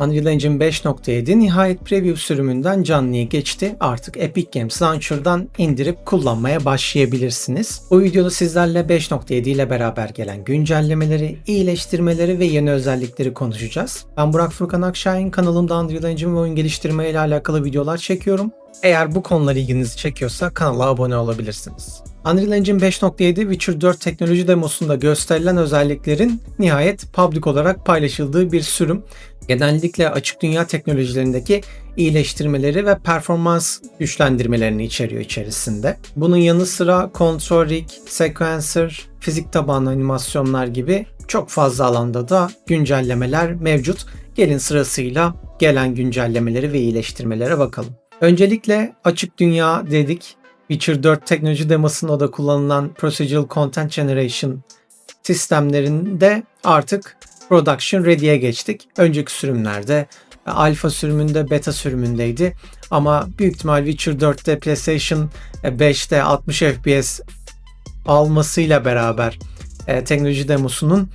Unreal Engine 5.7 nihayet preview sürümünden canlıya geçti. Artık Epic Games Launcher'dan indirip kullanmaya başlayabilirsiniz. Bu videoda sizlerle 5.7 ile beraber gelen güncellemeleri, iyileştirmeleri ve yeni özellikleri konuşacağız. Ben Burak Furkan Akşahin kanalımda Unreal Engine ve oyun geliştirme ile alakalı videolar çekiyorum. Eğer bu konular ilginizi çekiyorsa kanala abone olabilirsiniz. Unreal Engine 5.7 Witcher 4 teknoloji demosunda gösterilen özelliklerin nihayet public olarak paylaşıldığı bir sürüm. Genellikle açık dünya teknolojilerindeki iyileştirmeleri ve performans güçlendirmelerini içeriyor içerisinde. Bunun yanı sıra control rig, sequencer, fizik tabanlı animasyonlar gibi çok fazla alanda da güncellemeler mevcut. Gelin sırasıyla gelen güncellemeleri ve iyileştirmelere bakalım. Öncelikle açık dünya dedik. Witcher 4 teknoloji demosunda da kullanılan Procedural Content Generation sistemlerinde artık Production Ready'ye geçtik. Önceki sürümlerde alfa sürümünde, beta sürümündeydi. Ama büyük ihtimal Witcher 4'te PlayStation 5'te 60 FPS almasıyla beraber e, teknoloji demosunun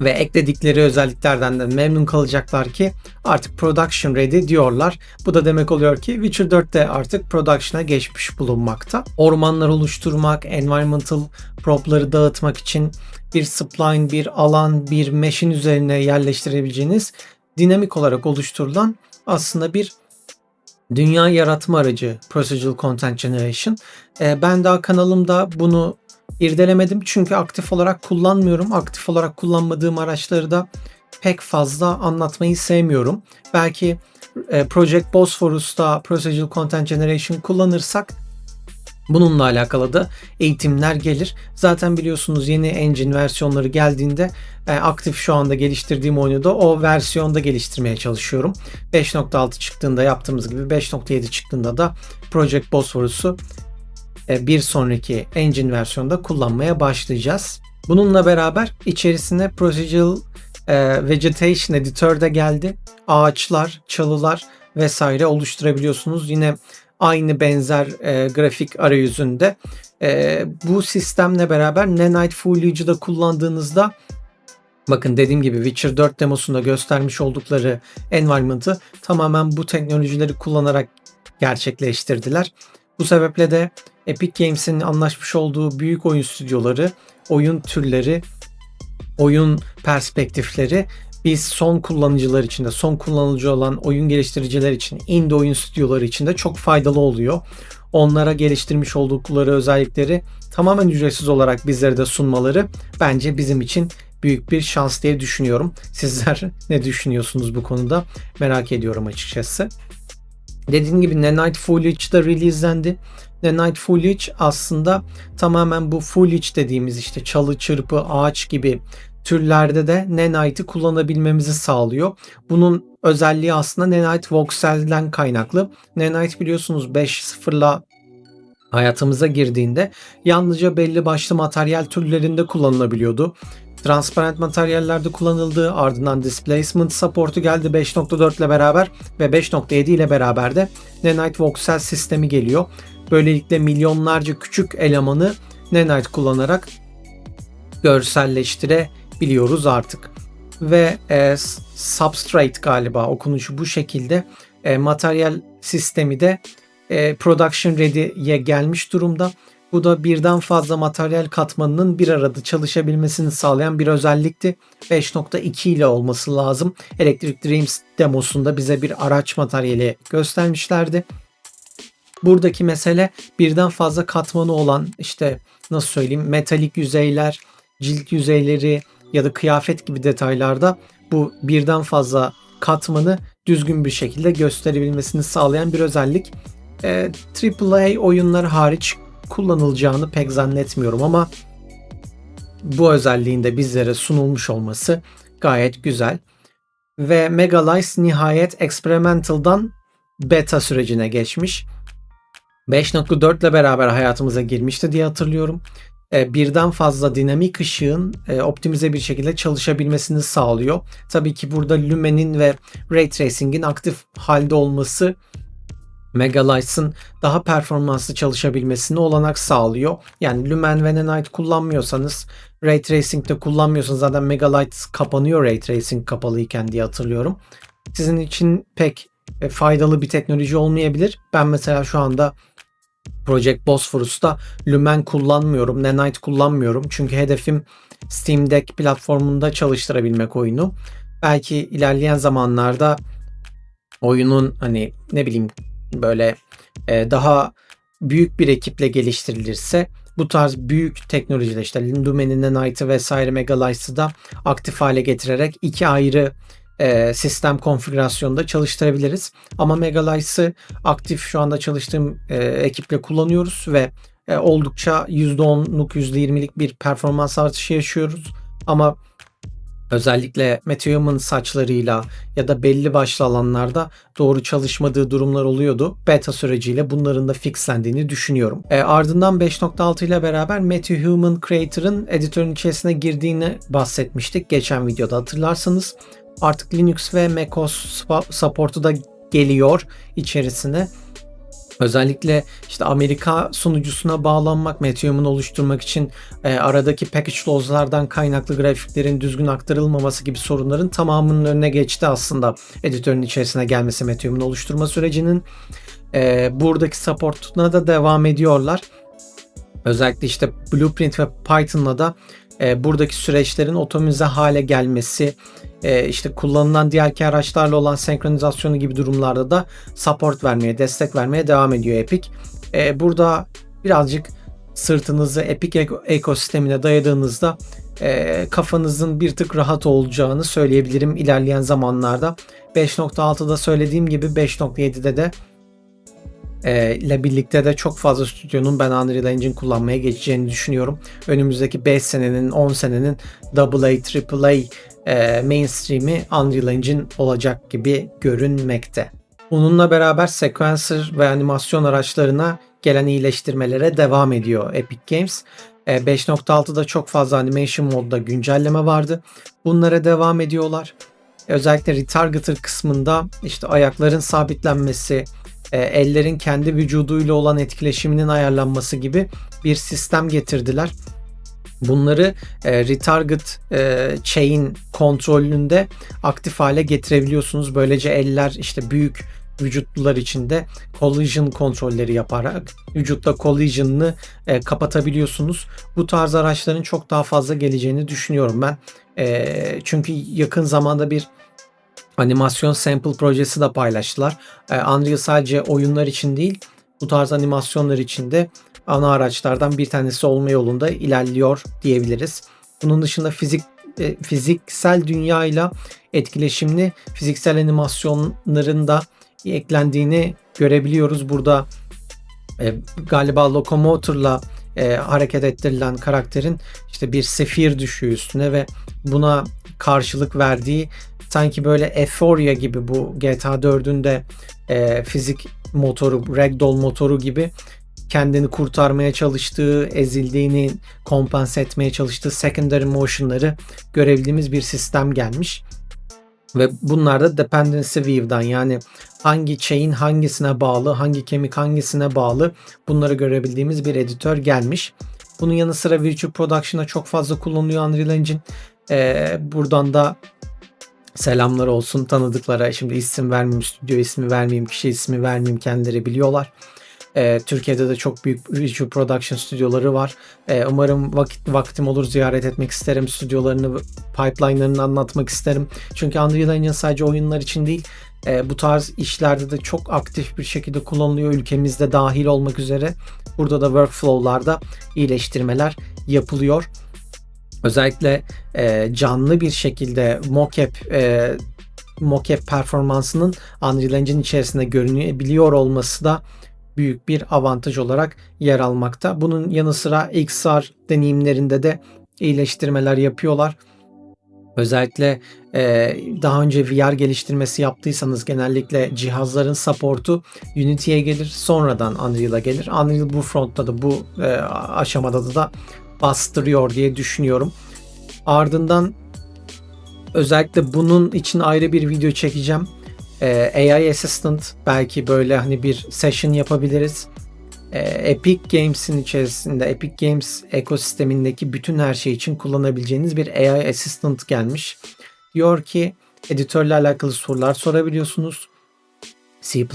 ve ekledikleri özelliklerden de memnun kalacaklar ki artık production ready diyorlar. Bu da demek oluyor ki Witcher 4'te artık production'a geçmiş bulunmakta. Ormanlar oluşturmak, environmental propları dağıtmak için bir spline, bir alan, bir mesh'in üzerine yerleştirebileceğiniz dinamik olarak oluşturulan aslında bir dünya yaratma aracı Procedural Content Generation. Ee, ben daha kanalımda bunu irdelemedim çünkü aktif olarak kullanmıyorum. Aktif olarak kullanmadığım araçları da pek fazla anlatmayı sevmiyorum. Belki e, Project Bosphorus'ta Procedural Content Generation kullanırsak Bununla alakalı da eğitimler gelir. Zaten biliyorsunuz yeni engine versiyonları geldiğinde e, aktif şu anda geliştirdiğim oyunu da o versiyonda geliştirmeye çalışıyorum. 5.6 çıktığında yaptığımız gibi 5.7 çıktığında da Project Bosphorus'u bir sonraki engine versiyonda kullanmaya başlayacağız. Bununla beraber içerisine Procedural e, Vegetation Editor da geldi. Ağaçlar, çalılar vesaire oluşturabiliyorsunuz. Yine aynı benzer e, grafik arayüzünde. E, bu sistemle beraber Nanite Foliage'ı da kullandığınızda Bakın dediğim gibi Witcher 4 demosunda göstermiş oldukları environment'ı tamamen bu teknolojileri kullanarak gerçekleştirdiler. Bu sebeple de Epic Games'in anlaşmış olduğu büyük oyun stüdyoları, oyun türleri, oyun perspektifleri biz son kullanıcılar için de son kullanıcı olan oyun geliştiriciler için indie oyun stüdyoları için de çok faydalı oluyor. Onlara geliştirmiş oldukları özellikleri tamamen ücretsiz olarak bizlere de sunmaları bence bizim için büyük bir şans diye düşünüyorum. Sizler ne düşünüyorsunuz bu konuda merak ediyorum açıkçası. Dediğim gibi Nanite Foliage da release'lendi. Nanite Foliage aslında tamamen bu foliage dediğimiz işte çalı, çırpı, ağaç gibi türlerde de Nanite'i kullanabilmemizi sağlıyor. Bunun özelliği aslında Nanite Voxel'den kaynaklı. Nanite biliyorsunuz 5.0'la hayatımıza girdiğinde yalnızca belli başlı materyal türlerinde kullanılabiliyordu. Transparent materyallerde kullanıldı. Ardından displacement support'u geldi 5.4 ile beraber ve 5.7 ile beraber de Nanite Voxel sistemi geliyor. Böylelikle milyonlarca küçük elemanı Nanite kullanarak görselleştirebiliyoruz artık. Ve e, Substrate galiba okunuşu bu şekilde e, materyal sistemi de e, production ready'ye gelmiş durumda. Bu da birden fazla materyal katmanının bir arada çalışabilmesini sağlayan bir özellikti. 5.2 ile olması lazım. Electric Dreams demosunda bize bir araç materyali göstermişlerdi. Buradaki mesele birden fazla katmanı olan işte nasıl söyleyeyim metalik yüzeyler, cilt yüzeyleri ya da kıyafet gibi detaylarda bu birden fazla katmanı düzgün bir şekilde gösterebilmesini sağlayan bir özellik. E, AAA oyunlar hariç kullanılacağını pek zannetmiyorum ama bu özelliğin de bizlere sunulmuş olması gayet güzel. Ve Megalize nihayet Experimental'dan beta sürecine geçmiş. 5.4 ile beraber hayatımıza girmişti diye hatırlıyorum. E, birden fazla dinamik ışığın e, optimize bir şekilde çalışabilmesini sağlıyor. Tabii ki burada Lumen'in ve Ray Tracing'in aktif halde olması Megalights'ın daha performanslı çalışabilmesini olanak sağlıyor. Yani Lumen ve Nanite kullanmıyorsanız Ray Tracing'de kullanmıyorsanız zaten Megalight kapanıyor Ray Tracing kapalıyken diye hatırlıyorum. sizin için pek faydalı bir teknoloji olmayabilir. Ben mesela şu anda Project Bosphorus'ta Lumen kullanmıyorum, Nanite kullanmıyorum. Çünkü hedefim Steam Deck platformunda çalıştırabilmek oyunu. Belki ilerleyen zamanlarda oyunun hani ne bileyim böyle e, daha büyük bir ekiple geliştirilirse bu tarz büyük teknolojiler işte Lumen'in Nanite'ı vesaire Megalice'ı da aktif hale getirerek iki ayrı e, sistem konfigürasyonunda çalıştırabiliriz. Ama Megalice'ı aktif şu anda çalıştığım e, ekiple kullanıyoruz ve e, oldukça %10'luk %20'lik bir performans artışı yaşıyoruz. Ama özellikle Meteor'un saçlarıyla ya da belli başlı alanlarda doğru çalışmadığı durumlar oluyordu. Beta süreciyle bunların da fixlendiğini düşünüyorum. E, ardından 5.6 ile beraber Matthew Creator'ın editörün içerisine girdiğini bahsetmiştik geçen videoda hatırlarsanız. Artık Linux ve macOS support'u da geliyor içerisine. Özellikle işte Amerika sunucusuna bağlanmak, Meteum'u oluşturmak için e, aradaki package laws'lardan kaynaklı grafiklerin düzgün aktarılmaması gibi sorunların tamamının önüne geçti aslında editörün içerisine gelmesi Meteum'un oluşturma sürecinin. E, buradaki support'una da devam ediyorlar. Özellikle işte Blueprint ve Python'la da e, buradaki süreçlerin otomize hale gelmesi, e, işte kullanılan diğerki araçlarla olan senkronizasyonu gibi durumlarda da support vermeye, destek vermeye devam ediyor Epic. E, burada birazcık sırtınızı Epic ekosistemine dayadığınızda e, kafanızın bir tık rahat olacağını söyleyebilirim ilerleyen zamanlarda. 5.6'da söylediğim gibi 5.7'de de ile birlikte de çok fazla stüdyonun ben Unreal Engine kullanmaya geçeceğini düşünüyorum. Önümüzdeki 5 senenin 10 senenin AA, AAA e, mainstream'i Unreal Engine olacak gibi görünmekte. Bununla beraber sequencer ve animasyon araçlarına gelen iyileştirmelere devam ediyor Epic Games. 5.6'da e, çok fazla animation modda güncelleme vardı. Bunlara devam ediyorlar. Özellikle retargeter kısmında işte ayakların sabitlenmesi, e, ellerin kendi vücuduyla olan etkileşiminin ayarlanması gibi bir sistem getirdiler. Bunları e, retarget e, chain kontrolünde aktif hale getirebiliyorsunuz. Böylece eller işte büyük vücutlular içinde collision kontrolleri yaparak vücutta collision'ını e, kapatabiliyorsunuz. Bu tarz araçların çok daha fazla geleceğini düşünüyorum ben. E, çünkü yakın zamanda bir animasyon sample projesi de paylaştılar. E, Unreal sadece oyunlar için değil bu tarz animasyonlar için de ana araçlardan bir tanesi olma yolunda ilerliyor diyebiliriz. Bunun dışında fizik e, fiziksel dünyayla etkileşimli fiziksel animasyonların da eklendiğini görebiliyoruz. Burada e, galiba lokomotorla e, hareket ettirilen karakterin işte bir sefir düşüyor üstüne ve buna karşılık verdiği sanki böyle Euphoria gibi bu GTA 4'ün de e, fizik motoru, ragdoll motoru gibi kendini kurtarmaya çalıştığı, ezildiğini kompanse etmeye çalıştığı secondary motion'ları görebildiğimiz bir sistem gelmiş. Ve bunlar da dependency view'dan yani hangi chain hangisine bağlı, hangi kemik hangisine bağlı bunları görebildiğimiz bir editör gelmiş. Bunun yanı sıra Virtual Production'a çok fazla kullanılıyor Unreal Engine. Ee, buradan da selamlar olsun tanıdıklara. Şimdi isim vermeyeyim, stüdyo ismi vermeyeyim, kişi ismi vermeyeyim kendileri biliyorlar. E, Türkiye'de de çok büyük Visual Production stüdyoları var. E, umarım vakit vaktim olur ziyaret etmek isterim. Stüdyolarını, pipeline'larını anlatmak isterim. Çünkü Unreal Engine sadece oyunlar için değil, e, bu tarz işlerde de çok aktif bir şekilde kullanılıyor. Ülkemizde dahil olmak üzere. Burada da workflow'larda iyileştirmeler yapılıyor. Özellikle e, canlı bir şekilde mocap e, mocap performansının Unreal Engine içerisinde görünebiliyor olması da büyük bir avantaj olarak yer almakta. Bunun yanı sıra XR deneyimlerinde de iyileştirmeler yapıyorlar. Özellikle e, daha önce VR geliştirmesi yaptıysanız genellikle cihazların supportu Unity'ye gelir sonradan Unreal'a gelir. Unreal bu frontta da bu e, aşamada da, bastırıyor diye düşünüyorum. Ardından özellikle bunun için ayrı bir video çekeceğim. Ee, AI Assistant belki böyle hani bir session yapabiliriz. Ee, Epic Games'in içerisinde Epic Games ekosistemindeki bütün her şey için kullanabileceğiniz bir AI Assistant gelmiş. Diyor ki editörle alakalı sorular sorabiliyorsunuz. C++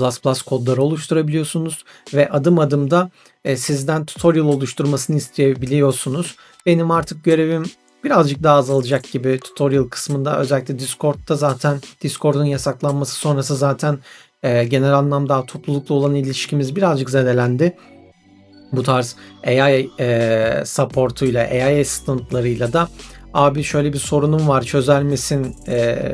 kodları oluşturabiliyorsunuz ve adım adım da e, sizden tutorial oluşturmasını isteyebiliyorsunuz. Benim artık görevim birazcık daha azalacak gibi tutorial kısmında özellikle Discord'da zaten Discord'un yasaklanması sonrası zaten e, genel anlamda toplulukla olan ilişkimiz birazcık zedelendi. Bu tarz AI e, supportuyla, AI assistantlarıyla da abi şöyle bir sorunum var çözer misin e,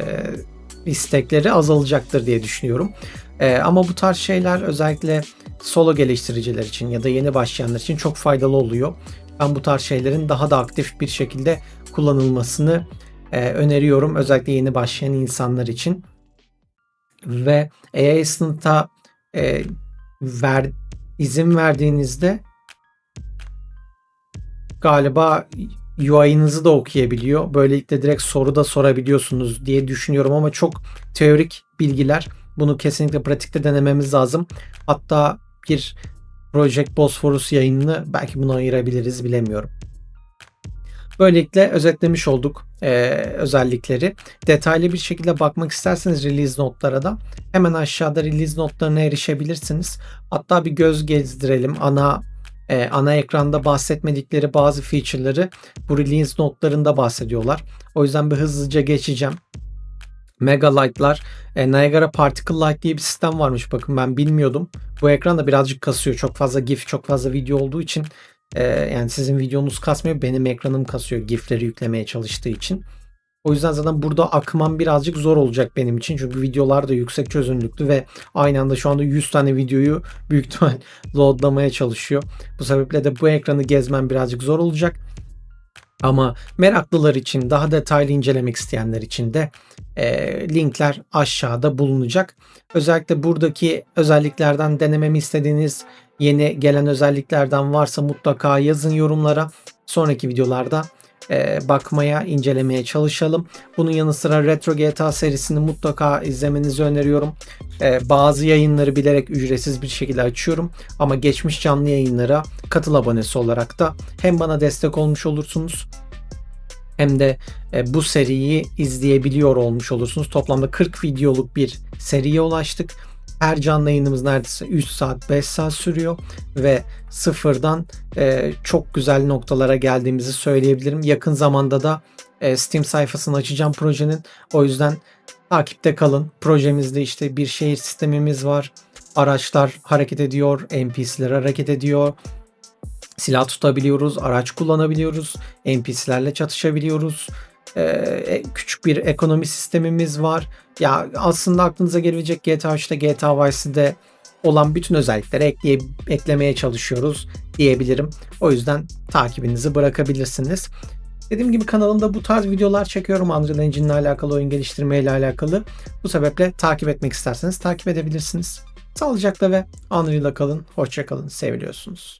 istekleri azalacaktır diye düşünüyorum. E, ama bu tarz şeyler özellikle solo geliştiriciler için ya da yeni başlayanlar için çok faydalı oluyor. Ben bu tarz şeylerin daha da aktif bir şekilde kullanılmasını e, öneriyorum. Özellikle yeni başlayan insanlar için. Ve AI Assistant'a e, ver, izin verdiğinizde galiba UI'ınızı da okuyabiliyor. Böylelikle direkt soru da sorabiliyorsunuz diye düşünüyorum ama çok teorik bilgiler. Bunu kesinlikle pratikte denememiz lazım. Hatta bir Project Bosphorus yayınını belki buna ayırabiliriz bilemiyorum. Böylelikle özetlemiş olduk e, özellikleri. Detaylı bir şekilde bakmak isterseniz release notlara da hemen aşağıda release notlarına erişebilirsiniz. Hatta bir göz gezdirelim. Ana e, ana ekranda bahsetmedikleri bazı feature'ları bu release notlarında bahsediyorlar. O yüzden bir hızlıca geçeceğim. Megalight'lar, e, Niagara Particle Light diye bir sistem varmış. Bakın ben bilmiyordum. Bu ekran da birazcık kasıyor. Çok fazla GIF, çok fazla video olduğu için e, yani sizin videonuz kasmıyor. Benim ekranım kasıyor GIF'leri yüklemeye çalıştığı için. O yüzden zaten burada akmam birazcık zor olacak benim için. Çünkü videolar da yüksek çözünürlüklü ve aynı anda şu anda 100 tane videoyu büyük ihtimal loadlamaya çalışıyor. Bu sebeple de bu ekranı gezmem birazcık zor olacak. Ama meraklılar için, daha detaylı incelemek isteyenler için de e, linkler aşağıda bulunacak. Özellikle buradaki özelliklerden denememi istediğiniz yeni gelen özelliklerden varsa mutlaka yazın yorumlara. Sonraki videolarda e, bakmaya, incelemeye çalışalım. Bunun yanı sıra Retro GTA serisini mutlaka izlemenizi öneriyorum. E, bazı yayınları bilerek ücretsiz bir şekilde açıyorum. Ama geçmiş canlı yayınlara katıl abonesi olarak da hem bana destek olmuş olursunuz hem de e, bu seriyi izleyebiliyor olmuş olursunuz. Toplamda 40 videoluk bir seriye ulaştık. Her canlı yayınımız neredeyse 3 saat 5 saat sürüyor ve sıfırdan e, çok güzel noktalara geldiğimizi söyleyebilirim. Yakın zamanda da e, Steam sayfasını açacağım projenin. O yüzden takipte kalın. Projemizde işte bir şehir sistemimiz var. Araçlar hareket ediyor, NPC'ler hareket ediyor. Silah tutabiliyoruz, araç kullanabiliyoruz, NPC'lerle çatışabiliyoruz. Ee, küçük bir ekonomi sistemimiz var. Ya aslında aklınıza gelebilecek GTA 3'te GTA Vice'de olan bütün özellikleri ekleye, eklemeye çalışıyoruz diyebilirim. O yüzden takibinizi bırakabilirsiniz. Dediğim gibi kanalımda bu tarz videolar çekiyorum Unreal Engine ile alakalı, oyun geliştirme ile alakalı. Bu sebeple takip etmek isterseniz takip edebilirsiniz. Sağlıcakla ve Unreal'la kalın, hoşça kalın, seviliyorsunuz.